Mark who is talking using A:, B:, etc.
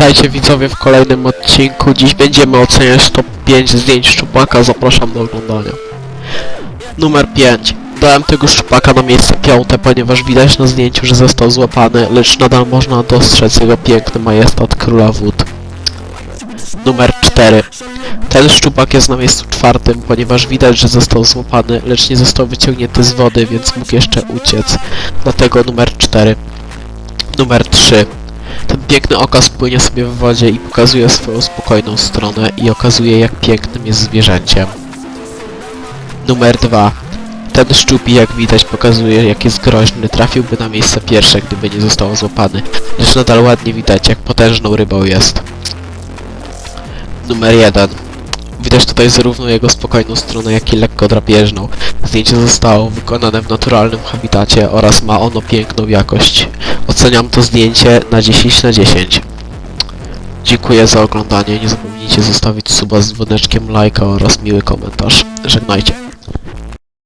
A: Witajcie widzowie w kolejnym odcinku. Dziś będziemy oceniać top 5 zdjęć szczupaka. Zapraszam do oglądania. Numer 5. Dałem tego szczupaka na miejsce piąte, ponieważ widać na zdjęciu, że został złapany, lecz nadal można dostrzec jego piękny majestat króla wód. Numer 4. Ten szczupak jest na miejscu czwartym, ponieważ widać, że został złapany, lecz nie został wyciągnięty z wody, więc mógł jeszcze uciec. Dlatego numer 4. Numer 3. Ten piękny okaz płynie sobie w wodzie i pokazuje swoją spokojną stronę i okazuje jak pięknym jest zwierzęciem. Numer 2. Ten szczupi jak widać pokazuje jak jest groźny, trafiłby na miejsce pierwsze gdyby nie został złapany, lecz nadal ładnie widać jak potężną rybą jest. Numer 1. Widać tutaj zarówno jego spokojną stronę, jak i lekko drapieżną. Zdjęcie zostało wykonane w naturalnym habitacie oraz ma ono piękną jakość. Oceniam to zdjęcie na 10 na 10. Dziękuję za oglądanie. Nie zapomnijcie zostawić suba z dzwoneczkiem, lajka oraz miły komentarz. Żegnajcie.